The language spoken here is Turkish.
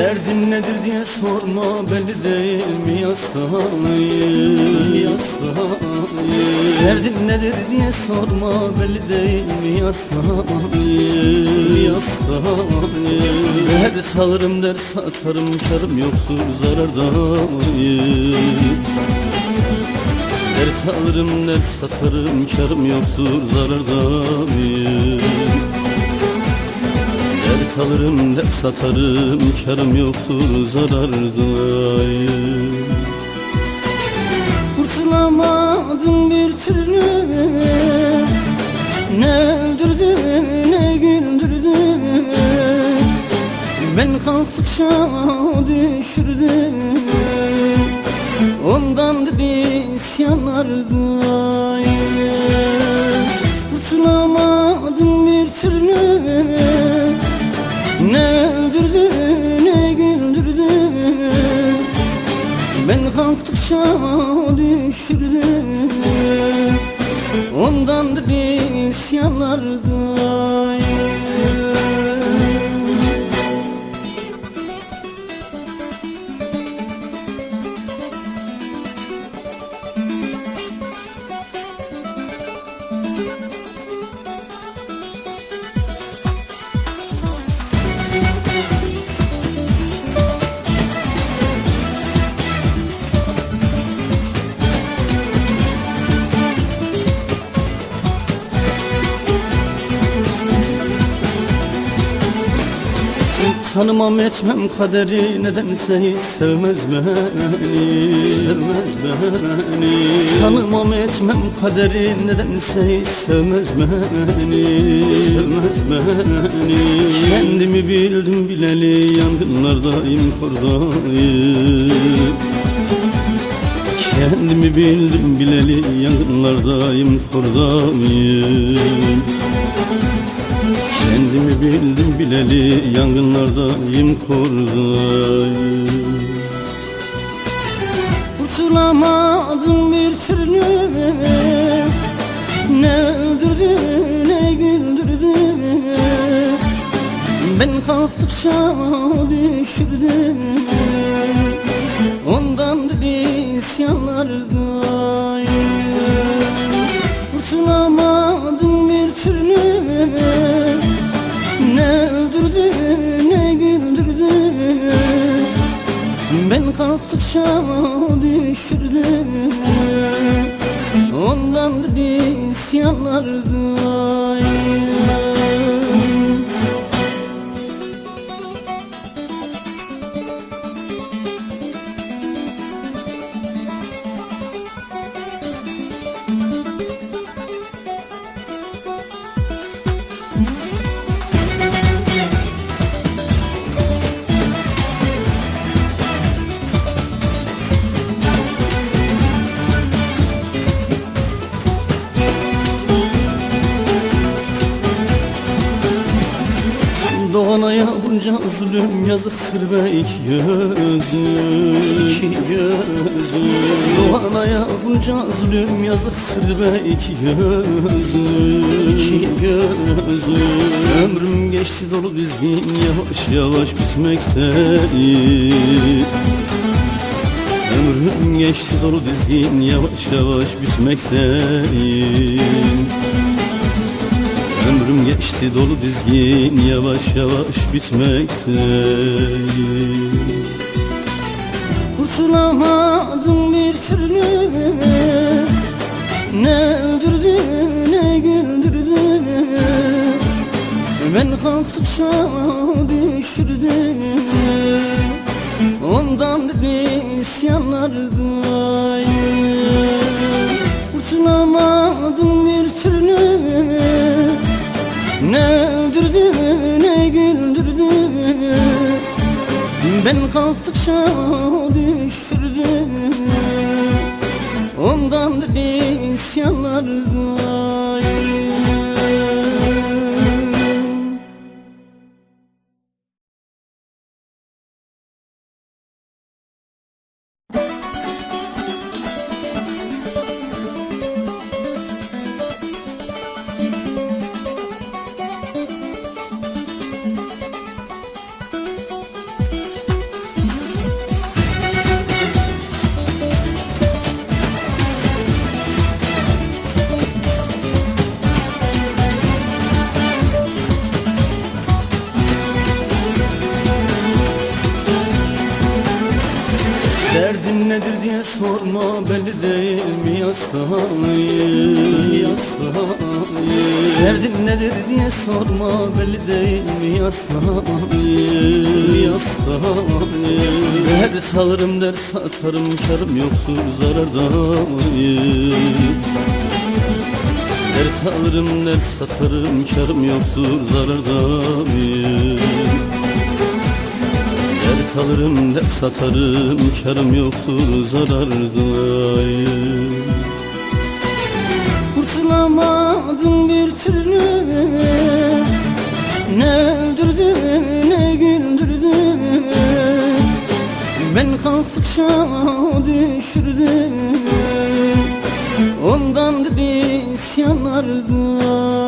Derdin nedir diye sorma belli değil mi yastayım Yastayım Derdin nedir diye sorma belli değil mi yastayım Yastayım Dert alırım dert satarım karım yoktur zarardayım Dert alırım dert satarım karım yoktur zarardayım alırım dert satarım. Karım yoktur zarardayım Kurtulamadım bir türlü. Ne öldürdü ne güldürdü. Ben kalktıkça düşürdü. Ondan da bir isyanlardayım Kurtulamadım bir türlü Ben kalktıkça düşürdü Ondan da bir Tanımam etmem kaderi. Nedense hiç sevmez beni. Sevmez beni. Tanımam etmem kaderi. Nedense hiç sevmez beni. Sevmez beni. Kendimi bildim bileli. Yangınlardayım kordayım. Kendimi bildim bileli. Yangınlardayım kordayım Kendimi bildim bileli yangınlardayım kordayım Kurtulamadım bir türlü. Ne öldürdü ne güldürdü. Ben kalktıkça düşürdü Ondan da bir kalktıkça düşürdü Ondan da bir isyanlardayım Doğanaya bunca zulüm yazıktır be iki gözüm İki gözüm Doğanaya bunca zulüm yazıktır be iki gözüm İki gözüm Ömrüm geçti dolu dizgin yavaş yavaş bitmektedir Ömrüm geçti dolu dizgin yavaş yavaş bitmektedir Geçti dolu dizgin yavaş yavaş bitmekte Kurtulamadım bir türlü. Ne öldürdü ne güldürdü. Ben kalktıkça düşürdü. Ondan da bir isyanlardayım Kurtulamadım bir türlü ne öldürdü ne güldürdü. Ben kalktıkça düşürdü. Ondan da bir isyanlardayım Derdin nedir diye sorma belli değil mi yastahayı Yastahayı Derdin nedir diye sorma belli değil mi yastahayı Yastahayı Dert alırım der satarım karım yoktur zarardayım. Dert alırım der satarım karım yoktur zarardayım Dert alırım satarım karım yoktur zarardayım Kurtulamadım bir türlü. Ne öldürdü ne güldürdü. Ben kalktıkça düşürdü. Ondan bir isyanlardı